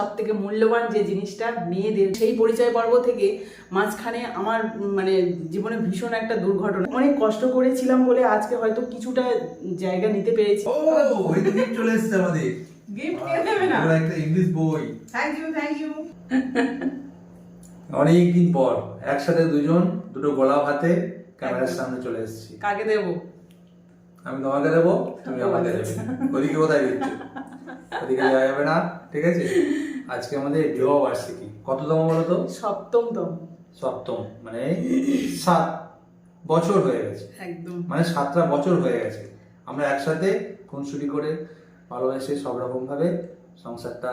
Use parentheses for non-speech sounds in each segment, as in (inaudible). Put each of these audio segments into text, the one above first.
সব থেকে মূল্যবান যে জিনিসটা মেয়েদের সেই পরিচয় পর্ব থেকে মাঝখানে আমার মানে জীবনে ভীষণ একটা দুর্ঘটনা। অনেক কষ্ট করেছিলাম বলে আজকে হয়তো কিছুটা জায়গা নিতে পেরেছি। ও ওই তো gift চলে এসেছে আমাদের। গিফট কে দেবে না? একটা ইংলিশ বই। থ্যাংক ইউ থ্যাংক ইউ অনেকদিন পর একসাথে দুজন দুটো গোলাপ হাতে ক্যামেরার সামনে চলে এসেছি। কাকে দেবো? আমি তোমাকে দেবো তুমি আমাকে দেবে। ওদিকে কোথায় দিচ্ছ? ওদিকে যাওয়া যাবে না ঠিক আছে? আজকে আমাদের বিবাহ বার্ষিকী। কততম বলো তো সপ্তম তো সপ্তম মানে সাত বছর হয়ে গেছে। একদম। মানে সাতটা বছর হয়ে গেছে। আমরা একসাথে খুনসুটি করে ভালোবেসে সব রকম ভাবে সংসারটা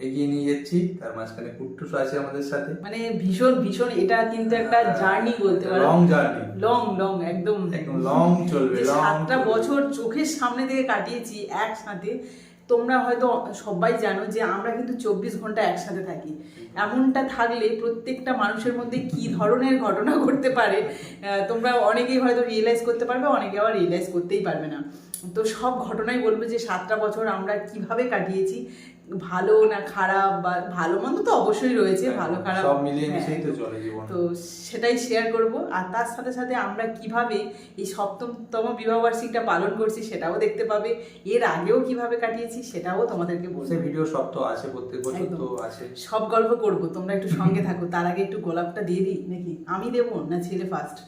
এগিয়ে নিয়ে যাচ্ছি। তার মাঝখানে কুট্টুস আছে আমাদের সাথে। মানে ভীষণ ভীষণ এটা কিন্তু একটা জার্নি বলতে পারো। Long journey. লং লং একদম। একদম লং চলবে লং সাতটা বছর চোখের সামনে থেকে কাটিয়েছি একসাথে। তোমরা হয়তো সবাই জানো যে আমরা কিন্তু চব্বিশ ঘণ্টা একসাথে থাকি। এমনটা থাকলে প্রত্যেকটা মানুষের মধ্যে কি ধরনের ঘটনা ঘটতে পারে তোমরা অনেকেই হয়তো রিয়েলাইজ করতে পারবে, অনেকে আবার রিয়েলাইজ করতেই পারবে না। তো সব ঘটনাই বলব যে সাতটা বছর আমরা কীভাবে কাটিয়েছি ভালো না খারাপ বা ভালো মন্দ তো অবশ্যই রয়েছে ভালো খারাপ সব মিলিয়ে হ্যাঁ। মিশেই তো চলে জীবন। তো সেটাই শেয়ার করব। আর তার সাথে সাথে আমরা কীভাবে এই সপ্তমতম বিবাহবার্ষিকটা পালন করছি সেটাও দেখতে পাবে। এর আগেও কীভাবে কাটিয়েছি সেটাও তোমাদেরকে বলব। সে ভিডিও সব তো আছে প্রত্যেক বছর তো আছে। সব গল্প করব তোমরা একটু সঙ্গে থাকো। তার আগে একটু গোলাপটা দিয়ে দিই নাকি? আমি দেবো না ছেলে ফার্স্ট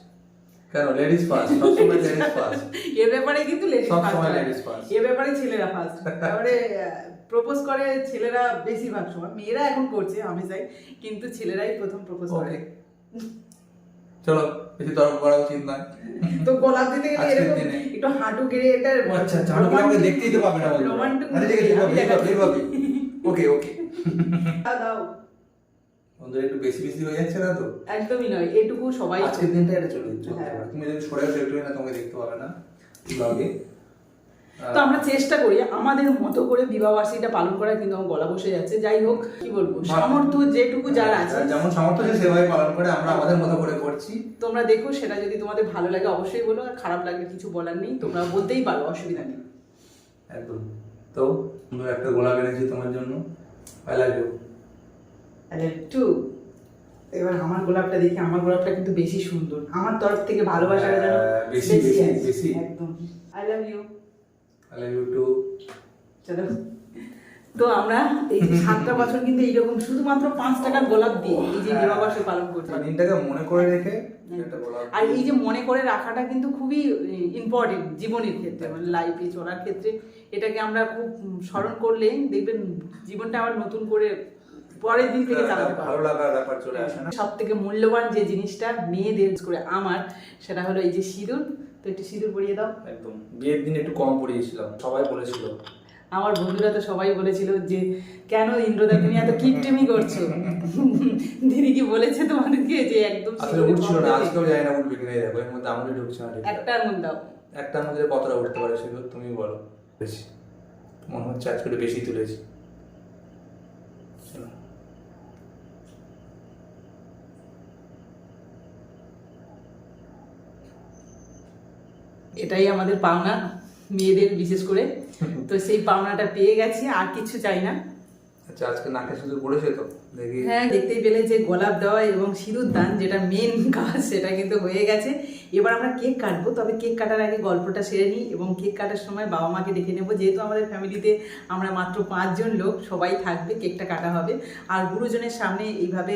কেন? লেডিস ফার্স্ট সবসময় (laughs) লেডিস ফার্স্ট এ ব্যাপারে কিন্তু লেডিস ফার্স্ট সময় ladies first। এ ব্যাপারে ছেলেরা ফার্স্ট তারপরে (laughs) প্রপোজ করে ছেলেরা বেশিরভাগ সময়। মেয়েরা এখন করছে আমি চাই কিন্তু ছেলেরাই প্রথম প্রপোজ করে। চলো বেশি তর্ক করা উচিত নয়। তো গোলাপ দিতে গেলে এরকম একটু হাঁটু গেড়ে এটা আচ্ছা আচ্ছা হাঁটু আমাকে দেখতেই তো পাবে না রোমান্টিক আচ্ছা ঠিক আছে ওকে ওকে দাও। বন্ধুরা একটু বেশি বেশি হয়ে যাচ্ছে না তো? একদমই নয় এটুকু সবাই আজকের দিনটা এটা চলে চলতে হ্যাঁ। তুমি যদি সরে একটু না তোমাকে দেখতে পাবে না ব্লগে তো আমরা চেষ্টা করি আমাদের মতো করে বিবাহবার্ষিকীটা পালন করার কিন্তু আমার গলা বসে যাচ্ছে। যাই হোক কি বলব সামর্থ্য যেটুকু যার আছে। যেমন সামর্থ্য আছে সেভাবে পালন করে আমরা আমাদের মতো করে করছি। তোমরা দেখো সেটা যদি তোমাদের ভালো লাগে অবশ্যই বলো আর খারাপ লাগলে কিছু বলার নেই। তোমরা বলতেই পারো অসুবিধা নেই। একদম। তো একটা গোলাপ এনেছি তোমার জন্য। আই লাভ ইউ টু এবার আমার গোলাপটা দেখি আমার গোলাপটা কিন্তু বেশি সুন্দর। আমার তরফ থেকে ভালোবাসাটা যেন হ্যাঁ, বেশি, বেশি, বেশি। একদম। I love you I love you too চলো। তো আমরা এই সাতটা বছর কিন্তু এইরকম শুধুমাত্র পাঁচ টাকার গোলাপ দিয়ে এই যে বিবাহবার্ষিক পালন করছি। দিনটাকে মনে করে রেখে একটা আর এই যে মনে করে রাখাটা কিন্তু খুবই ইম্পর্টেন্ট জীবনের ক্ষেত্রে মানে লাইফে চলার ক্ষেত্রে। এটাকে আমরা খুব স্মরণ করলে দেখবেন জীবনটা আবার নতুন করে পরের দিন থেকে চালাতে ভালো পারব লাগার ব্যাপার চলে আসে না? সব থেকে মূল্যবান যে জিনিসটা মেয়েদের করে আমার সেটা হলো এই যে সিঁদুর। তো একটু সিঁদুর পরিয়ে দাও। একদম। বিয়ের দিন একটু কম পড়িয়েছিলাম সবাই বলেছিল। আমার বন্ধুরা তো সবাই বলেছিল যে কেন ইন্দ্রদা তুমি এত কিপটেমি করছ? (laughs) দিদি কি বলেছে তোমাদেরকে যে একদম আসলে উঠছিল না আজকেও জানি না উঠবে কিনা দেখো এর মধ্যে আঙুলি ঢুকছে না। একটার মধ্যে দাও। একটার মধ্যে কতটা উঠতে পারে সেগুলো তুমি বলো। বেশি। মনে হচ্ছে আজকে একটু বেশি তুলেছি। এটাই আমাদের পাওনা, মেয়েদের বিশেষ করে। তো সেই পাওনাটা পেয়ে গেছি, আর কিছু চাই না। আচ্ছা আজকে নাকে সিঁদুর পড়েছে তো? দেখি। হ্যাঁ দেখতেই পেলে যে গোলাপ দেওয়া এবং সিঁদুর দান যেটা মেন (laughs) কাজ সেটা কিন্তু হয়ে গেছে। এবার আমরা কেক কাটবো তবে কেক কাটার আগে গল্পটা সেরে নিই এবং কেক কাটার সময় বাবা মাকে ডেকে নেব। যেহেতু আমাদের ফ্যামিলিতে আমরা মাত্র পাঁচজন লোক সবাই থাকবে কেকটা কাটা হবে। আর গুরুজনের সামনে এইভাবে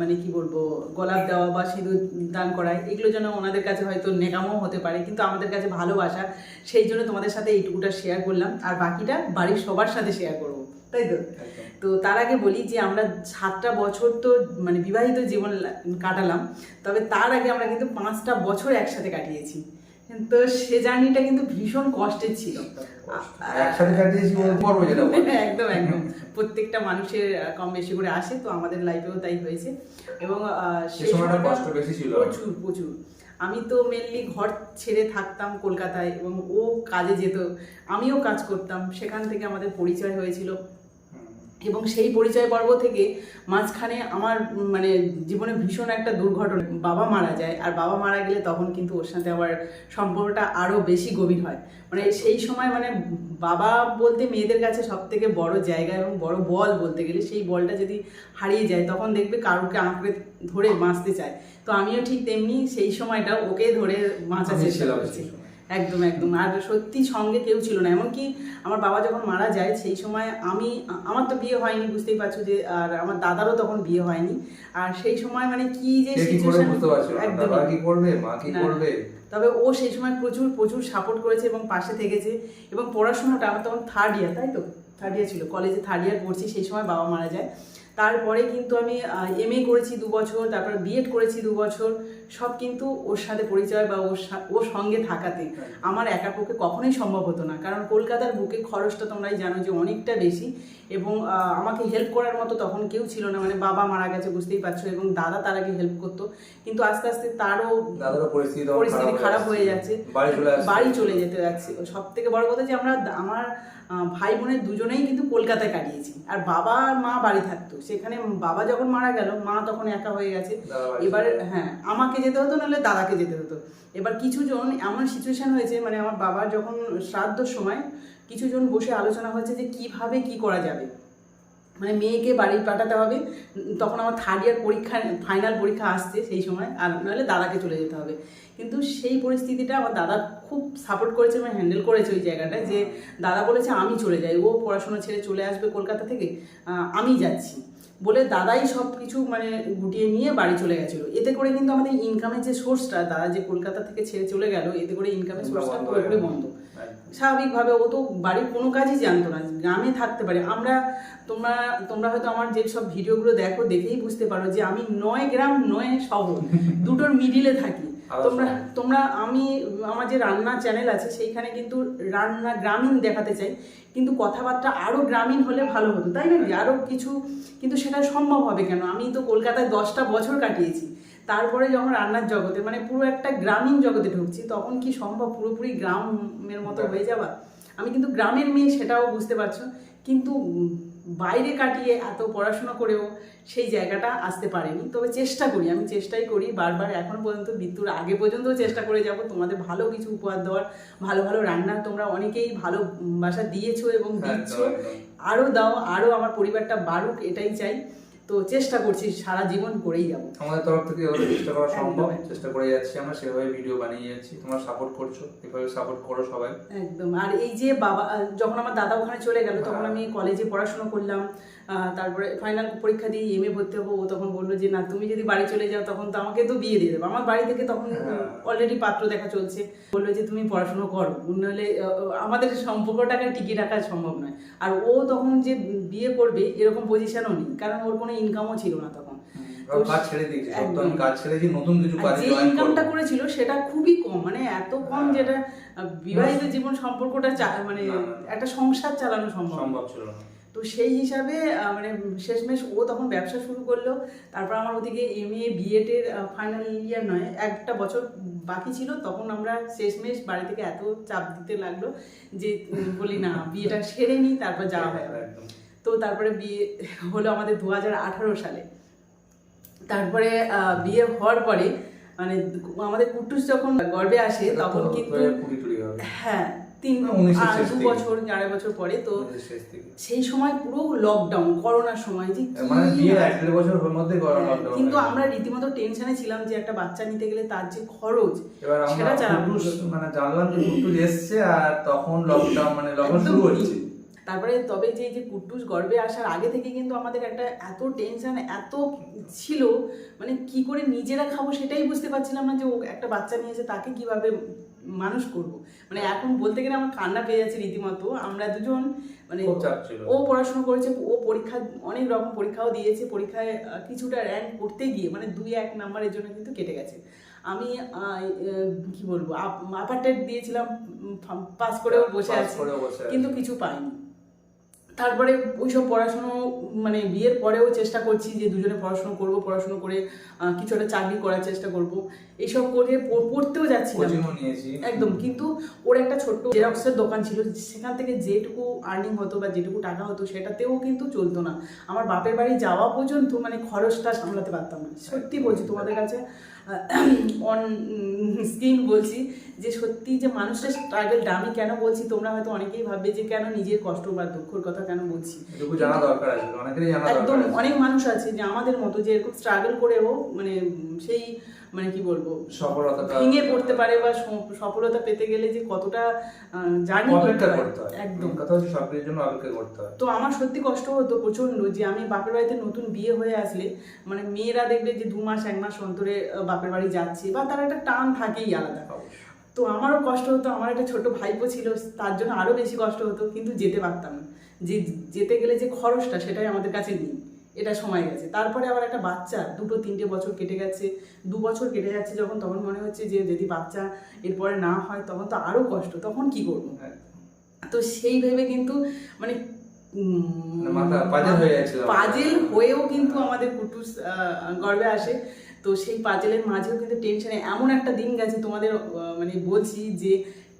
মানে কি বলব গোলাপ দেওয়া বা সিঁদুর দান করা এগুলো যেন ওনাদের কাছে হয়তো নেকামও হতে পারে কিন্তু আমাদের কাছে ভালোবাসা। সেই জন্য তোমাদের সাথে এইটুকুটা শেয়ার করলাম। আর বাকিটা বাড়ির সবার সাথে শেয়ার করব। তাই তো। তো তার আগে বলি যে আমরা সাতটা বছর তো মানে বিবাহিত জীবন কাটালাম তবে তার আগে আমরা কিন্তু পাঁচটা বছর একসাথে কাটিয়েছি। তো সে জার্নিটা কিন্তু ভীষণ কষ্টের ছিল। (laughs) একদম একদম। প্রত্যেকটা মানুষের কম বেশি করে আসে তো আমাদের লাইফেও তাই হয়েছে। এবং। প্রচুর প্রচুর। আমি তো মেনলি ঘর ছেড়ে থাকতাম কলকাতায় এবং ও কাজে যেত আমিও কাজ করতাম। সেখান থেকে আমাদের পরিচয় হয়েছিল। এবং সেই পরিচয় পর্ব থেকে মাঝখানে আমার মানে জীবনে ভীষণ একটা দুর্ঘটনা বাবা মারা যায় আর বাবা মারা গেলে তখন কিন্তু ওর সাথে আমার সম্পর্কটা আরও বেশি গভীর হয়। মানে সেই সময় মানে বাবা বলতে মেয়েদের কাছে সব থেকে বড় জায়গা এবং বড় বল বলতে গেলে সেই বলটা যদি হারিয়ে যায় তখন দেখবে কারোকে আঁকড়ে ধরে বাঁচতে চায়। তো আমিও ঠিক তেমনি সেই সময়টা ওকে ধরে বাঁচার চেষ্টা করছি। একদম একদম। আর সত্যি সঙ্গে কেউ ছিল না। এমনকি আমার বাবা যখন মারা যায় সেই সময় আমি আমার তো বিয়ে হয়নি বুঝতেই পারছ যে আর আমার দাদারও তখন বিয়ে হয়নি। আর সেই সময় মানে কি যে কে কি বুঝতে পারছ? না? কি করবে? মা কি করবে? তবে ও সেই সময় প্রচুর প্রচুর সাপোর্ট করেছে এবং পাশে থেকেছে। এবং পড়াশোনাটা আমার তখন থার্ড ইয়ার তাই তো? থার্ড ইয়ার ছিল। কলেজে থার্ড ইয়ার পড়ছি সেই সময় বাবা মারা যায়। তারপরে কিন্তু আমি এম এ করেছি দু বছর তারপর বিএড করেছি দু বছর সব কিন্তু ওর সাথে পরিচয় বা ওর ওর সঙ্গে থাকাতে আমার একা পক্ষে কখনোই সম্ভব হতো না। কারণ কলকাতার বুকে খরচটা তোমরাই জানো যে অনেকটা বেশি এবং আমাকে হেল্প করার মতো তখন কেউ ছিল না। মানে বাবা মারা গেছে বুঝতেই পারছ এবং দাদা তার আগে হেল্প করতো। কিন্তু আস্তে আস্তে তারও পরিস্থিতি খারাপ হয়ে যাচ্ছে। বাড়ি চলে যেতে যাচ্ছে। সব থেকে বড় কথা যে আমরা আমার ভাই বোনের দুজনেই কিন্তু কলকাতায় কাটিয়েছি। আর বাবা আর মা বাড়ি থাকতো। সেখানে বাবা যখন মারা গেল মা তখন একা হয়ে গেছে। এবার হ্যাঁ আমাকে যেতে হতো নাহলে দাদাকে যেতে হতো। এবার কিছুজন এমন সিচুয়েশান হয়েছে মানে আমার বাবার যখন শ্রাদ্ধর সময় কিছুজন বসে আলোচনা হয়েছে যে কীভাবে কি করা যাবে। মানে মেয়েকে বাড়ি পাঠাতে হবে তখন আমার থার্ড ইয়ার পরীক্ষা ফাইনাল পরীক্ষা আসছে সেই সময় আর নাহলে দাদাকে চলে যেতে হবে। কিন্তু সেই পরিস্থিতিটা আমার দাদা খুব সাপোর্ট করেছে এবং হ্যান্ডেল করেছে ওই জায়গাটায় যে দাদা বলেছে আমি চলে যাই ও পড়াশোনা ছেড়ে চলে আসবে কলকাতা থেকে আমি যাচ্ছি। বলে দাদাই সব কিছু মানে গুটিয়ে নিয়ে বাড়ি চলে গেছিল। এতে করে কিন্তু আমাদের ইনকামের যে সোর্সটা দাদা যে কলকাতা থেকে ছেড়ে চলে গেল এতে করে ইনকামের সোর্সটা পুরোপুরি বন্ধ। স্বাভাবিকভাবে ও তো বাড়ির কোনো কাজই জানতো না গ্রামে থাকতে পারে। আমরা তোমরা তোমরা হয়তো আমার যে সব ভিডিওগুলো দেখো দেখেই বুঝতে পারো যে আমি নয় গ্রাম নয় শহর (laughs) দুটোর মিডিলে থাকি। তোমরা তোমরা আমি আমার যে রান্না চ্যানেল আছে সেইখানে কিন্তু রান্না গ্রামীণ দেখাতে চাই। কিন্তু কথাবার্তা আরও গ্রামীণ হলে ভালো হতো তাই না? কি? আরও কিছু কিন্তু সেটা সম্ভব হবে কেন? আমি তো কলকাতায় দশটা বছর কাটিয়েছি। তারপরে যখন রান্নার জগতে মানে পুরো একটা গ্রামীণ জগতে ঢুকছি তখন কি সম্ভব? পুরোপুরি গ্রামের মতো হয়ে যাওয়া? আমি কিন্তু গ্রামের মেয়ে সেটাও বুঝতে পারছ। কিন্তু বাইরে কাটিয়ে এত পড়াশোনা করেও সেই জায়গাটা আসতে পারেনি। তবে চেষ্টা করি আমি চেষ্টাই করি। বারবার এখন পর্যন্ত মৃত্যুর আগে পর্যন্ত চেষ্টা করে যাব। তোমাদের ভালো কিছু উপহার দেওয়ার ভালো ভালো রান্না তোমরা অনেকেই ভালো বাসা দিয়েছ এবং দিচ্ছ। একদম, একদম। আরও দাও আরও আমার পরিবারটা বাড়ুক এটাই চাই। তো চেষ্টা করছি সারা জীবন করেই যাব। আমাদের তরফ থেকে এভাবে চেষ্টা করা সম্ভব চেষ্টা করে যাচ্ছি আমরা সেভাবে ভিডিও বানিয়ে যাচ্ছি তোমরা সাপোর্ট করছ এভাবে সাপোর্ট করো সবাই। একদম আর এই যে বাবা যখন আমার দাদা ওখানে চলে গেল তখন হ্যাঁ। আমি কলেজে পড়াশোনা করলাম তারপরে ফাইনাল পরীক্ষা দিয়ে এম এ ভর্তি হব ও তখন বলল যে না তুমি যদি বাড়ি চলে যাও তখন তো আমাকে তো বিয়ে দিয়ে দেবো। আমার বাড়ি থেকে তখন হ্যাঁ। অলরেডি পাত্র দেখা চলছে বলল যে তুমি পড়াশোনা করো। নাহলে আমাদের সম্পর্কটাকে টিকিয়ে রাখা সম্ভব নয়। আর ও তখন যে বিয়ে করবে এরকম পজিশনও নেই। কারণ ওর কোনো ইনকামও ছিল না তখন। কাজ ছেড়ে দিয়েছে সব তো আমি একদম। নতুন কিছু কাজে জয়েন ইনকামটা করেছিল সেটা খুবই কম। মানে এত কম হ্যাঁ। যেটা বিবাহিত জীবন সম্পর্কটা মানে। একটা সংসার চালানো সম্ভব। সম্ভব ছিল না। তো সেই হিসাবে মানে শেষমেশ ও তখন ব্যবসা শুরু করল। তারপর আমার ওদিকে এম এ বিএড এর ফাইনাল ইয়ার নয় একটা বছর বাকি ছিল। তখন আমরা শেষমেশ বাড়ি থেকে এত চাপ দিতে লাগল যে বলি না বিয়েটা সেরে নিই তারপর যাওয়া হয় একদম। তো তারপরে বিয়ে হলো আমাদের দু সালে। তারপরে বিয়ে হওয়ার পরে মানে আমাদের কুটুস যখন গর্বে আসে তখন কিন্তু 2020 টুড়ি হবে। হ্যাঁ তিন দু বছর আড়াই বছর পরে তো। সেই সময় পুরো লকডাউন করোনার সময় যে মানে মধ্যে হ্যাঁ, কিন্তু আমরা রীতিমতো টেনশনে ছিলাম যে একটা বাচ্চা নিতে গেলে তার যে খরচ সেটা মানে জানলাম যে কুটুস এসছে আর তখন লকডাউন মানে লকডাউন শুরু হচ্ছে। তারপরে তবে যে যে কুট্টুস গর্বে আসার আগে থেকে কিন্তু আমাদের একটা এত টেনশন এত ছিল মানে কি করে নিজেরা খাব সেটাই বুঝতে পারছিলাম না যে ও একটা বাচ্চা নিয়েছে তাকে কীভাবে মানুষ করব মানে এখন বলতে গেলে আমার কান্না পেয়ে যাচ্ছে রীতিমতো আমরা দুজন মানে। ও পড়াশোনা করেছে ও পরীক্ষা অনেক রকম পরীক্ষাও দিয়েছে পরীক্ষায় কিছুটা র্যাঙ্ক করতে গিয়ে মানে দুই এক নাম্বারের জন্য কিন্তু কেটে গেছে আমি কি বলব আপার টেট দিয়েছিলাম পাস করেও বসে আছি। কিন্তু কিছু পাইনি তারপরে ওইসব পড়াশুনো মানে বিয়ের পরেও চেষ্টা করছি যে দুজনে পড়াশুনো করব পড়াশুনো করে কিছু একটা চাকরি করার চেষ্টা করব। এইসব করে পড়তেও যাচ্ছি একদম কিন্তু ওর একটা ছোট্ট জেরক্সের দোকান ছিল সেখান থেকে যেটুকু আর্নিং হতো বা যেটুকু টাকা হতো সেটাতেও কিন্তু চলতো না। আমার বাপের বাড়ি যাওয়া পর্যন্ত মানে খরচটা সামলাতে পারতাম না। সত্যি বলছি তোমাদের কাছে অন স্ক্রিন বলছি যে সত্যি যে মানুষটা স্ট্রাগলটা আমি কেন বলছি তোমরা হয়তো অনেকেই ভাববে যে কেন নিজের কষ্ট বা দুঃখের কথা কেন বলছি। একদম অনেক মানুষ আছে যে আমাদের মতো যে এরকম স্ট্রাগল করেও মানে সেই মানে কি বলব সফলতাটা ভেঙে পড়তে পারে বা সফলতা পেতে গেলে যে কতটা জার্নি অপেক্ষা করতে হয়। একদম। একদম কথা হচ্ছে সবকিছুর জন্য অপেক্ষা করতে হয়। তো আমার সত্যি কষ্ট হতো প্রচণ্ড যে আমি বাপের বাড়িতে নতুন বিয়ে হয়ে আসলে মানে মেয়েরা দেখবে যে দু মাস এক মাস অন্তরে বাপের বাড়ি যাচ্ছে বা তার একটা টান থাকেই আলাদা। তো আমারও কষ্ট হতো আমার একটা ছোট ভাইপো ছিল তার জন্য আরও বেশি কষ্ট হতো কিন্তু যেতে পারতাম না। যে যেতে গেলে যে খরচটা সেটাই আমাদের কাছে নেই। এটা সময় গেছে। তারপরে আবার একটা বাচ্চা দুটো তিনটে বছর কেটে গেছে। দু বছর কেটে যাচ্ছে যখন তখন মনে হচ্ছে যে যদি বাচ্চা এরপরে না হয় তখন তো আরও কষ্ট তখন কি করব? তো সেই ভেবে কিন্তু মানে মানে পাজেল হয়ে হয়েও কিন্তু আমাদের কুটুস গর্বে আসে। তো সেই পাজেলের মাঝেও কিন্তু টেনশনে এমন একটা দিন গেছে তোমাদের মানে বলছি যে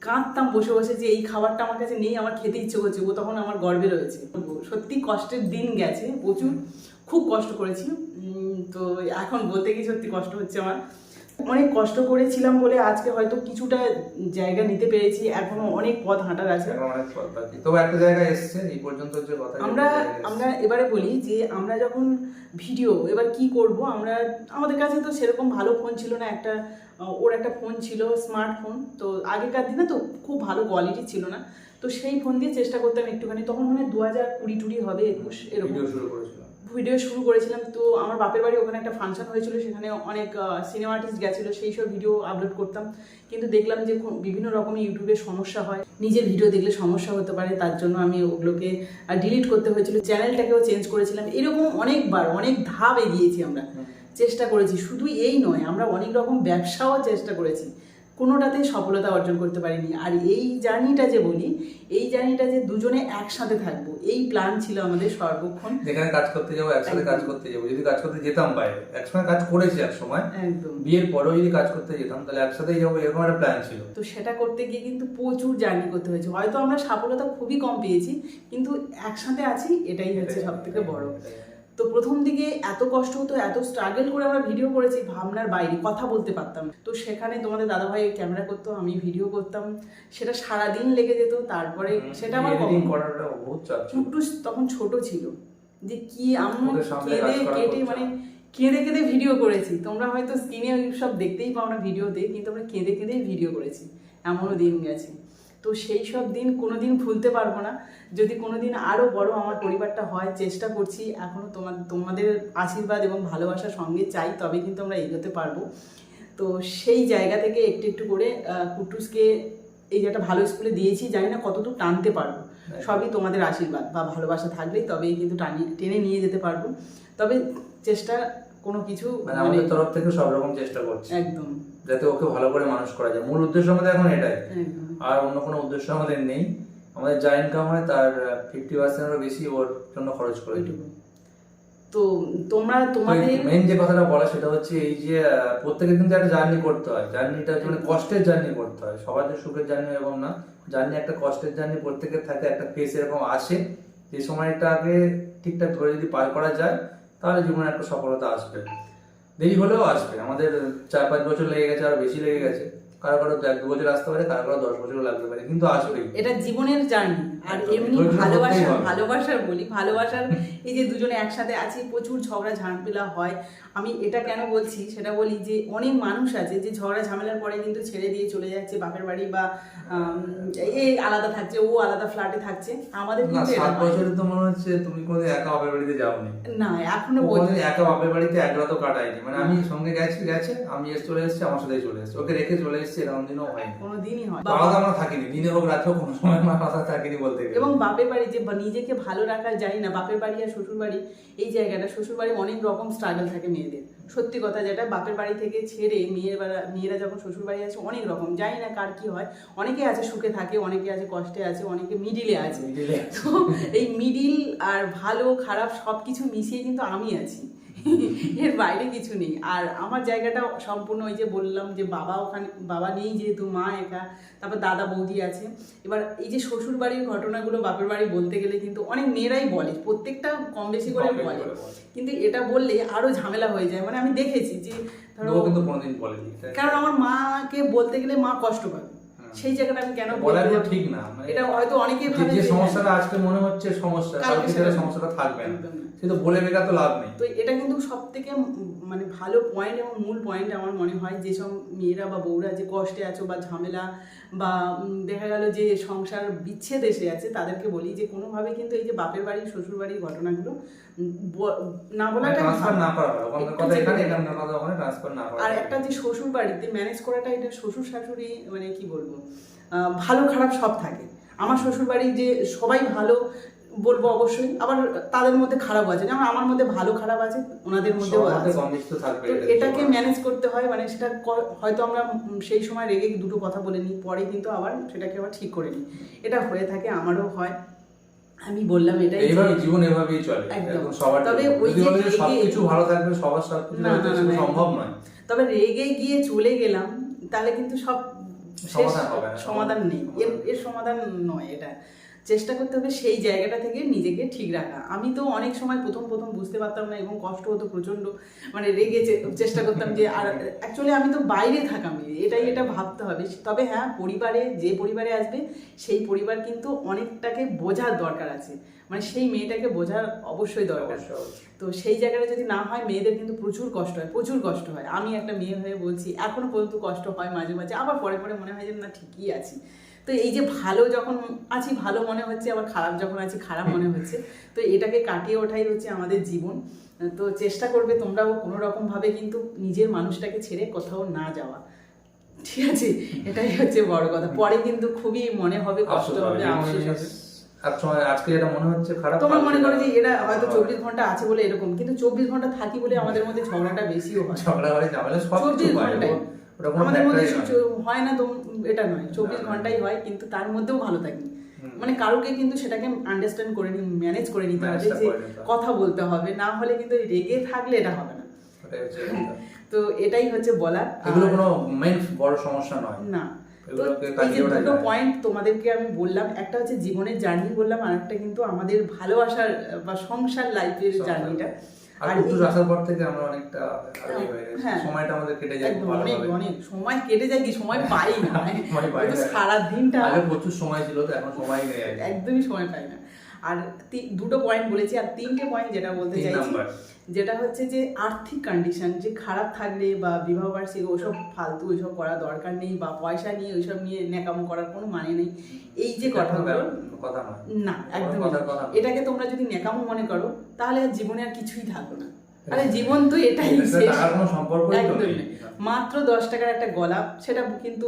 কাঁদতাম বসে বসে যে এই খাবারটা আমার কাছে নেই আমার খেতে ইচ্ছে করছে ও তখন আমার গর্বে রয়েছে। সত্যি কষ্টের দিন গেছে প্রচুর। খুব কষ্ট করেছি। তো এখন বলতে গিয়ে সত্যি কষ্ট হচ্ছে আমার। অনেক কষ্ট করেছিলাম বলে আজকে হয়তো কিছুটা জায়গা নিতে পেরেছি। এখনও অনেক পথ হাঁটার আছে। তবে একটা এসছে এই পর্যন্ত যে কথা আমরা আমরা এবারে বলি যে আমরা যখন ভিডিও এবার কি করব? আমরা আমাদের কাছে তো সেরকম ভালো ফোন ছিল না। একটা ওর একটা ফোন ছিল স্মার্টফোন। তো আগেকার দিনে তো খুব ভালো কোয়ালিটি ছিল না। তো সেই ফোন দিয়ে চেষ্টা করতাম একটুখানি। তখন মানে দু হাজার কুড়ি টুড়ি হবে একুশ এরকম। শুরু ভিডিও শুরু করেছিলাম তো আমার বাপের বাড়ি ওখানে একটা ফাংশন হয়েছিল সেখানে অনেক সিনেমা আর্টিস্ট গেছিল সেই সব ভিডিও আপলোড করতাম। কিন্তু দেখলাম যে বিভিন্ন রকমের ইউটিউবে সমস্যা হয়। নিজের ভিডিও দেখলে সমস্যা হতে পারে তার জন্য আমি ওগুলোকে ডিলিট করতে হয়েছিল। চ্যানেলটাকেও চেঞ্জ করেছিলাম। এরকম অনেকবার অনেক ধাপ এগিয়েছি আমরা। চেষ্টা করেছি। শুধু এই নয় আমরা অনেক রকম ব্যবসাও চেষ্টা করেছি। কোনোটাতেই সফলতা অর্জন করতে পারিনি। আর এই জার্নিটা যে বলি এই জার্নিটা যে দুজনে একসাথে থাকব এই প্ল্যান ছিল আমাদের সর্বক্ষণ। যেখানে কাজ করতে যাব একসাথে কাজ করতে যাব। যদি কাজ করতে যেতাম বাইরে একসময় কাজ করেছি এক সময়। একদম। বিয়ের পরেও যদি কাজ করতে যেতাম তাহলে একসাথেই যাব এরকম একটা প্ল্যান ছিল। তো সেটা করতে গিয়ে কিন্তু প্রচুর জার্নি করতে হয়েছে। হয়তো আমরা সফলতা খুবই কম পেয়েছি কিন্তু একসাথে আছি এটাই হচ্ছে সব থেকে বড়। তো প্রথম দিকে এত কষ্ট হতো এত স্ট্রাগল করে আমরা ভিডিও করেছি ভাবনার বাইরে কথা বলতে পারতাম তো সেখানে তোমাদের দাদাভাই ক্যামেরা করতো আমি ভিডিও করতাম। সেটা সারাদিন লেগে যেত তারপরে সেটা আমার টুকটুস তখন ছোট ছিল। যে কি আমি কেঁদে কেটে মানে কেঁদে কেঁদে ভিডিও করেছি। তোমরা হয়তো স্ক্রিনে সব দেখতেই পাও না ভিডিওতে কিন্তু আমরা কেঁদে কেঁদেই ভিডিও করেছি। এমনও দিন গেছে। তো সেই সব দিন কোনোদিন ভুলতে পারব না। যদি কোনো দিন আরও বড় আমার পরিবারটা হয় চেষ্টা করছি এখনও তোমার তোমাদের আশীর্বাদ এবং ভালোবাসার সঙ্গে চাই তবে কিন্তু আমরা এগোতে পারব। তো সেই জায়গা থেকে একটু একটু করে কুটুসকে এই যে একটা ভালো স্কুলে দিয়েছি জানি না কতটুকু টানতে পারব। সবই তোমাদের আশীর্বাদ বা ভালোবাসা থাকলেই তবেই কিন্তু টানি টেনে নিয়ে যেতে পারব। তবে চেষ্টা কোনো কিছু মানে মানে আমাদের তরফ থেকে সব রকম চেষ্টা করছি। একদম। যাতে ওকে ভালো করে মানুষ করা যায়। মূল উদ্দেশ্য আমাদের এখন এটাই। আর অন্য কোনো উদ্দেশ্য আমাদের নেই। আমাদের যা ইনকাম হয় তার ফিফটি পার্সেন্টেরও বেশি ওর জন্য খরচ করে দিই। ওইটুকু। তো তোমরা তোমাদের মেন যে কথাটা বলা সেটা হচ্ছে এই যে প্রত্যেকের কিন্তু একটা জার্নি করতে হয়। জার্নিটা মানে কষ্টের জার্নি করতে হয়। সবার যে সুখের জার্নি এরকম না। জার্নি একটা কষ্টের জার্নি প্রত্যেকের থাকে একটা ফেস এরকম আসে। যে সময়টাকে ঠিকঠাক ধরে যদি পার করা যায় তাহলে জীবনে একটা সফলতা আসবে। দেরি হলেও আসবে। আমাদের চার পাঁচ বছর লেগে গেছে আর বেশি লেগে গেছে। কারও কারও এক দু বছর আসতে পারে কারও কারও দশ বছরও লাগতে পারে কিন্তু আসবেই এটা জীবনের জার্নি আর এমনি ধরতেই ভালোবাসার বলি ভালোবাসার এই যে দুজনে একসাথে আছি প্রচুর ঝগড়া ঝামেলা হয়। আমি এটা কেন বলছি? সেটা বলি যে অনেক মানুষ আছে যে ঝগড়া ঝামেলার পরে কিন্তু ছেড়ে দিয়ে চলে যাচ্ছে বাপের বাড়ি বা এই আলাদা থাকছে ও আলাদা ফ্ল্যাটে থাকছে। আমাদের কিন্তু সাত বছরে তো মনে হচ্ছে তুমি কোনোদিন একা বাপের বাড়িতে যাওনি। না এখনও পর্যন্ত একা বাপের বাড়িতে এক রাতও কাটায়নি। মানে আমি সঙ্গে গেছি গেছে আমি এসে চলে এসেছি আমার সাথে চলে এসেছি। ওকে রেখে চলে এসেছি। এরকম দিনও হয় তো আলাদা আমরা থাকিনি দিনে হোক রাতে হোক কোনো সময় আমার থাকিনি বলতে গেলে। এবং বাপের বাড়ি যে নিজেকে ভালো রাখা জানি না বাপের বাড়ি আর শ্বশুর বাড়ি এই জায়গাটা শ্বশুর বাড়ি অনেক রকম স্ট্রাগল থাকে মেয়েদের। সত্যি কথা যেটা বাপের বাড়ি থেকে ছেড়ে মেয়ের মেয়েরা যখন শ্বশুর বাড়ি আছে অনেক রকম জানি না কার কি হয়। অনেকে আছে সুখে থাকে অনেকে আছে কষ্টে আছে অনেকে মিডিলে আছে। তো এই মিডিল আর ভালো খারাপ সব কিছু মিশিয়ে কিন্তু আমি আছি। (laughs) এর বাইরে কিছু নেই। আর আমার জায়গাটা সম্পূর্ণ ওই যে বললাম যে বাবা ওখানে বাবা নেই যেহেতু মা একা তারপর দাদা বৌদি আছে। এবার এই যে শ্বশুর বাড়ির ঘটনাগুলো বাপের বাড়ি বলতে গেলে কিন্তু অনেক মেয়েরাই বলে প্রত্যেকটা কম বেশি করে বলে। কিন্তু এটা বললে আরও ঝামেলা হয়ে যায়। মানে আমি দেখেছি যে ধরো কিন্তু কোনোদিন বলেনি কারণ আমার মাকে বলতে গেলে মা কষ্ট পাবে। সেই জায়গাটা আমি কেন বলাগুলো ঠিক না। মানে এটা হয়তো অনেকেই যে- ভাবে যে সমস্যাটা আজকে মনে হচ্ছে সমস্যা কালকে সেটা সেটা- সমস্যাটা থাকবে না। একদম না। সে তো বলে বেকার তো লাভ নেই। তো এটা কিন্তু সব থেকে মানে ভালো পয়েন্ট এবং মূল পয়েন্ট আমার মনে হয় যেসব মেয়েরা বা বউরা যে কষ্টে আছো বা ঝামেলা বা দেখা গেল যে সংসার বিচ্ছেদ এসে আছে তাদেরকে বলি যে কোনোভাবে কিন্তু এই যে বাপের বাড়ি শ্বশুর বাড়ির ঘটনাগুলো না বলাটা ট্রান্সফার ভালো। না করা ভালো ওখানকার একটু কথা চেপে এখানে রাখা। এখানকার কথা ওখানে ট্রান্সফার না করা আর একটা যে শ্বশুর বাড়িতে ম্যানেজ করাটা এটা শ্বশুর শাশুড়ি মানে কি বলব ভালো খারাপ সব থাকে আমার শ্বশুর বাড়ি যে সবাই ভালো বলব অবশ্যই। আবার তাদের মধ্যে খারাপ আছে। যেমন আমার মধ্যে ভালো খারাপ আছে ওনাদের মধ্যেও মধ্যে আছে। এটাকে ম্যানেজ করতে হয় মানে সেটা হয়তো আমরা সেই সময় রেগে দুটো কথা বলে নিই পরে কিন্তু আবার সেটাকে আবার ঠিক করে নিই। এটা হয়ে থাকে আমারও হয়। আমি বললাম এটাই এইভাবে জীবন এভাবেই চলে। একদম। সবার তবে ওই যে সবকিছু ভালো থাকবে সবার সবকিছু সম্ভব নয়। তবে রেগে গিয়ে চলে গেলাম তাহলে কিন্তু সব সমাধান হবে সমাধান নেই। এর এর সমাধান নয় এটা। চেষ্টা করতে হবে সেই জায়গাটা থেকে নিজেকে ঠিক রাখা। আমি তো অনেক সময় প্রথম প্রথম বুঝতে পারতাম না এবং কষ্ট হতো প্রচণ্ড মানে রেগে চেষ্টা করতাম যে আর অ্যাকচুয়ালি আমি তো বাইরে থাকা মেয়ে এটাই এটা ভাবতে হবে। তবে হ্যাঁ পরিবারে যে পরিবারে আসবে সেই পরিবার কিন্তু অনেকটাকে বোঝার দরকার আছে। মানে সেই মেয়েটাকে বোঝার অবশ্যই দরকার। তো সেই জায়গাটা যদি না হয় মেয়েদের কিন্তু প্রচুর কষ্ট হয় প্রচুর কষ্ট হয়। আমি একটা মেয়ে হয়ে বলছি এখনও পর্যন্ত কষ্ট হয় মাঝে মাঝে আবার পরে পরে মনে হয় যে না ঠিকই আছি। তো এই যে ভালো যখন আছি ভালো মনে হচ্ছে আবার খারাপ যখন আছি খারাপ মনে হচ্ছে তো এটাকে কাটিয়ে ওঠাই হচ্ছে আমাদের জীবন। তো চেষ্টা করবে তোমরাও কোনো রকম ভাবে কিন্তু নিজের মানুষটাকে ছেড়ে কোথাও না যাওয়া। ঠিক আছে? এটাই হচ্ছে বড় কথা। পরে কিন্তু খুবই মনে হবে কষ্ট হবে, হবে আফসোস হবে আজকে যেটা মনে হচ্ছে খারাপ তোমরা মনে করো যে এরা হয়তো চব্বিশ ঘণ্টা আছে বলে এরকম কিন্তু চব্বিশ ঘণ্টা থাকি বলে আমাদের মধ্যে ঝগড়াটা বেশিও হয়। ঝগড়া হয় ঝামেলা সব চব্বিশ ঘন্টায়। আমাদের মধ্যে হয়। না তো এটা নয় চব্বিশ না। ঘন্টাই হয় কিন্তু তার মধ্যেও ভালো থাকি। মানে কারোকে কিন্তু সেটাকে আন্ডারস্ট্যান্ড করে ম্যানেজ করে নিতে হবে যে। কথা বলতে হবে না হলে কিন্তু রেগে থাকলে এটা হবে না। তো এটাই হচ্ছে বলার। এগুলো কোনো মেইন বড় সমস্যা নয়। না। দুটো পয়েন্ট তোমাদেরকে আমি বললাম একটা হচ্ছে জীবনের জার্নি বললাম আর একটা কিন্তু আমাদের ভালোবাসার বা সংসার লাইফের। জার্নিটা আর আসার পর থেকে আমরা অনেকটা হয়ে গেছি। সময়টা আমাদের কেটে যায় একদম অনেক অনেক। সময় কেটে যায় কি? সময় পাই না। (laughs) সারা দিনটা আগে প্রচুর সময় ছিল তো এখন সময় নেই একদমই সময় পাই না। আর দুটো পয়েন্ট বলেছি আর তিনটে পয়েন্ট যেটা বলতে চাইছি। যেটা হচ্ছে যে আর্থিক কন্ডিশন যে খারাপ থাকলে বা বিবাহ বার্ষিক ওসব ফালতু ওইসব করা দরকার নেই বা পয়সা নিয়ে ওইসব নিয়ে ন্যাকামো করার কোনো মানে নেই। এই যে কথাগুলো কথা না একদম এটাকে তোমরা যদি ন্যাকামো মনে করো তাহলে আর জীবনে আর কিছুই থাকবে না। আরে জীবন তো এটাই। মাত্র দশ টাকার একটা গোলাপ সেটা কিন্তু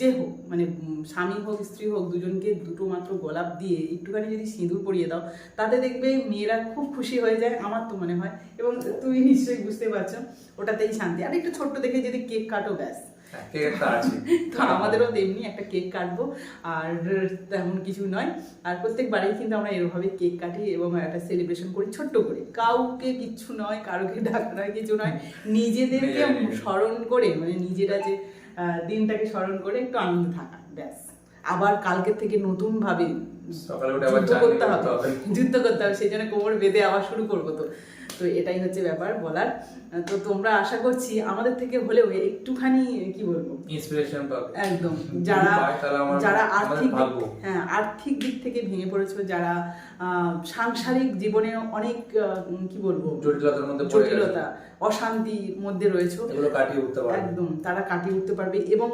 যে হোক মানে স্বামী হোক স্ত্রী হোক দুজনকে দুটো মাত্র গোলাপ দিয়ে একটুখানি যদি সিঁদুর পরিয়ে দাও তাতে দেখবে মেয়েরা খুব খুশি হয়ে যায় আমার তো মনে হয়। এবং তুমি নিশ্চয়ই বুঝতে পারছ ওটাতেই শান্তি। আর একটু ছোট্ট দেখে যদি কেক কাটো ব্যাস। তো আমাদেরও তেমনি একটা কেক কাটবো আর তেমন কিছু নয়। আর প্রত্যেক কিন্তু আমরা এরভাবে কেক কাটি এবং একটা সেলিব্রেশন করি ছোট্ট করে। কাউকে কিচ্ছু নয় কারোকে ডাক নয় কিছু নয়। নিজেদেরকে। স্মরণ করে মানে নিজেরা যে দিনটাকে স্মরণ করে একটু আনন্দ থাকা ব্যাস। আবার কালকে থেকে নতুন ভাবে সকালে উঠে আবার যুদ্ধ করতে হবে। যুদ্ধ করতে হবে সেই জন্য কোমর বেঁধে আবার শুরু করব তো। তো এটাই হচ্ছে ব্যাপার বলার। তো তোমরা আশা করছি আমাদের থেকে হলেও একটুখানি কি বলব? ইন্সপিরেশন পাবে। একদম। যারা যারা আর্থিক হ্যাঁ আর্থিক দিক থেকে ভেঙে পড়েছো যারা আহ, সাংসারিক জীবনে অনেক কি বলব? জটিলতার মধ্যে জটিলতা অশান্তির মধ্যে রয়েছো। এগুলো কাটিয়ে উঠতে পারবে। একদম তারা কাটিয়ে উঠতে পারবে। এবং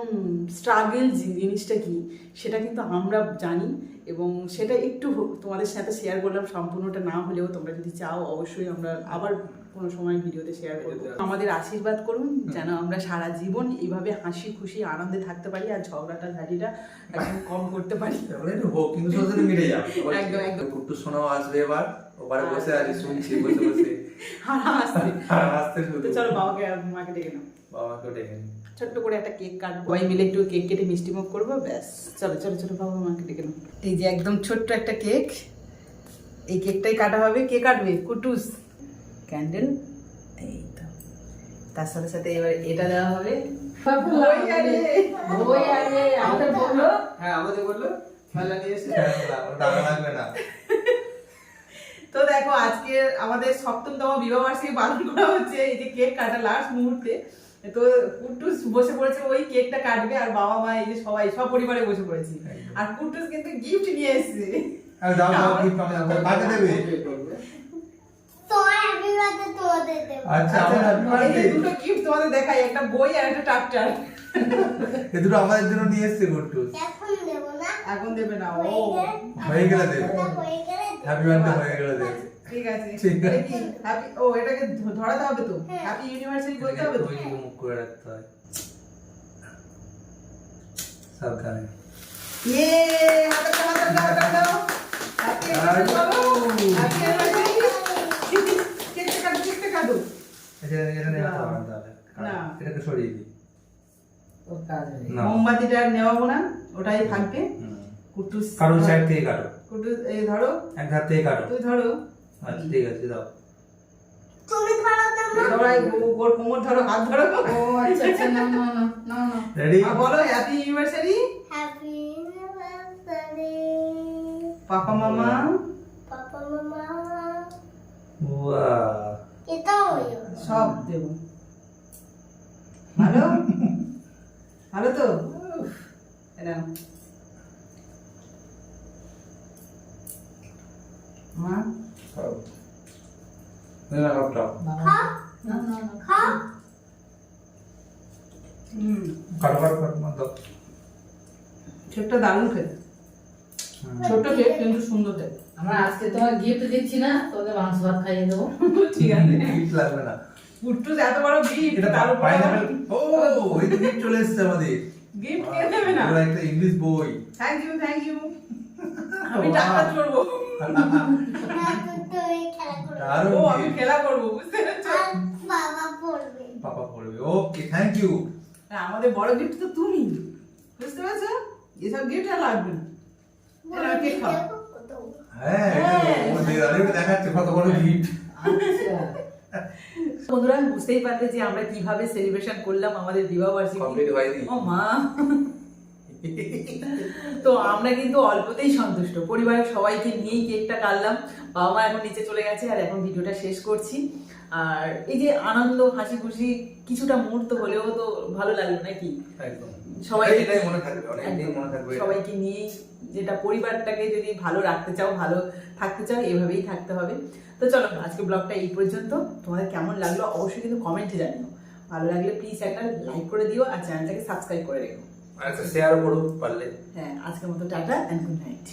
স্ট্রাগল জিনিসটা কি সেটা কিন্তু আমরা জানি। এবং সেটা একটু তোমাদের সাথে শেয়ার করলাম সম্পূর্ণটা না হলেও তোমরা যদি চাও অবশ্যই আমরা আবার কোনো সময় ভিডিওতে শেয়ার করব। আমাদের আশীর্বাদ করুন যেন আমরা সারা জীবন এইভাবে হাসি খুশি আনন্দে থাকতে পারি আর ঝগড়াটা ঝাঁটিটা একদম কম করতে পারি। (laughs) হোক কিন্তু সোজা যাবে একদম, একদম। কুট্টু শোনাও আসবে এবার ওপারে বসে আছে শুনছি বসে বসে। আর হাসছে আর হাসতে শুরু। তো চলো বাবাকে মাকে ডেকে নাও। বাবাকেও ডেকে ছোট্ট করে একটা কেক কাটবো। সবাই মিলে একটু কেক কেটে মিষ্টি মুখ করব ব্যাস। চলো চলো চলো বাবা মাকে ডেকে নাও। এই যে একদম ছোট্ট একটা কেক। এই কেকটাই কাটা হবে। কে কাটবে? কুটুস। ক্যান্ডেল? এই তো। তার সাথে সাথে এবার এটা দেওয়া হবে। আমাদের বলল? হ্যাঁ আমাদের বলল? খেলা নিয়ে এসে লাগবে না। তো দেখো আজকে আমাদের সপ্তমতম বিবাহ বার্ষিকী পালন করা হচ্ছে। এই যে কেক কাটা লাস্ট মুহূর্তে। তো কুটুস বসে পড়েছে ওই কেকটা কাটবে আর বাবা মা এই যে সবাই সব পরিবারে বসে পড়েছি। আর কুটুস কিন্তু গিফট নিয়ে এসেছে। আচ্ছা আমার happy এই যে birthday। দুটো গিফট তোমাদের দেখাই একটা বই আর একটা ট্রাক্টর (laughs) এ দুটো আমাদের জন্য নিয়ে এসছে এখন দেবো না। এখন দেবে না ও। হয়ে গেলে দেবে। হয়ে গেলে দেবো। হ্যাপি বার্থডে হয়ে গেলে দেবে ঠিক আছে। ঠিক আছে। এটা কি হ্যাপি ও এটাকে ধরাতে হবে তো? হ্যাঁ। হ্যাপি ইউনিভার্সারি বলতে হবে তো? ওই মুখ করে রাখতে হয়। সাবধানে। ইয়ে হাতে দাও হাতে দাও হাতে দাও। হ্যাপি ইউনিভার্সারি হ্যাপি ইউনিভার্সারি কেকটা কাটো কেকটা কাটো এটা এটা নেওয়া হবে না তাহলে। না। এটাকে সরিয়ে দিই। ওর কাজ হবে না। মোমবাতিটা আর নেওয়াবো না ওটাই থাকবে। কুটুস কারও সাইড থেকে কাটো। কুটুস এই ধরো। এক ধার থেকে কাটো। তুই ধরো। আচ্ছা ঠিক আছে দাও। তুমি ধরো তো সবাই ও- ওর কোমর ধরো হাত ধরো। ও আচ্ছা আচ্ছা না না না না না। রেডি আর বলো happy anniversary happy anniversary papa mama? Papa mama. ওয়া এটাও সব দেব। ভালো? ভালো তো? এটা মা? না না সবটা খা। না না না খা। হুম। কাটো কাটো কাটো না দাও। কেকটা দারুণ খেতে। ছোট্ট কেক কিন্তু সুন্দর দেখতে আমরা আজকে তোমার গিফট দিচ্ছি না তোদের মাংস ভাত খাইয়ে দেবো। ঠিক আছে গিফট লাগবে না। পুট্টুস এত বড় গিফট এটা তার উপর ও ওই তো গিফট চলে এসেছে আমাদের। গিফট কে দেবে না? একটা ইংলিশ বই। থ্যাংক ইউ থ্যাংক ইউ আমি টাকা চড়বো খেলা ও আমি খেলা করব বুঝতে পেরেছ? বাবা পড়বে। পাপা পড়বে। ওকে থ্যাংক ইউ আমাদের বড় গিফট তো তুমি। বুঝতে পেরেছ? এসব গিফট আর লাগবে না। এটা খাও হ্যাঁ হ্যাঁ। ও দেখাচ্ছে কত বড় গিফট আচ্ছা। বন্ধুরা বুঝতেই পারলে যে আমরা কীভাবে সেলিব্রেশন করলাম আমাদের বিবাহ বার্ষিকী কমপ্লিট হয়নি। ও মা। তো আমরা কিন্তু অল্পতেই সন্তুষ্ট। পরিবারের সবাইকে নিয়েই কেকটা কাটলাম। বাবা মা এখন নিচে চলে গেছে আর এখন ভিডিওটা শেষ করছি। আর এই যে আনন্দ হাসি খুশি কিছুটা মুহূর্ত হলেও তো ভালো লাগল নাকি একদম। সবাই সবাই এটাই থাকবে অনেকদিন একদম। থাকবে। এটা। সবাইকে নিয়েই যেটা পরিবারটাকে যদি ভালো রাখতে চাও ভালো থাকতে চাও এভাবেই থাকতে হবে। তো চলো আজকে ব্লগটা এই পর্যন্ত। তোমাদের কেমন লাগল অবশ্যই কিন্তু কমেন্টে জানিও। ভালো লাগলে প্লিজ একটা লাইক করে দিও আর চ্যানেলটাকে সাবস্ক্রাইব করে রেখো। আচ্ছা শেয়ারও করো পারলে। হ্যাঁ আজকের মতো টাটা অ্যান্ড গুড নাইট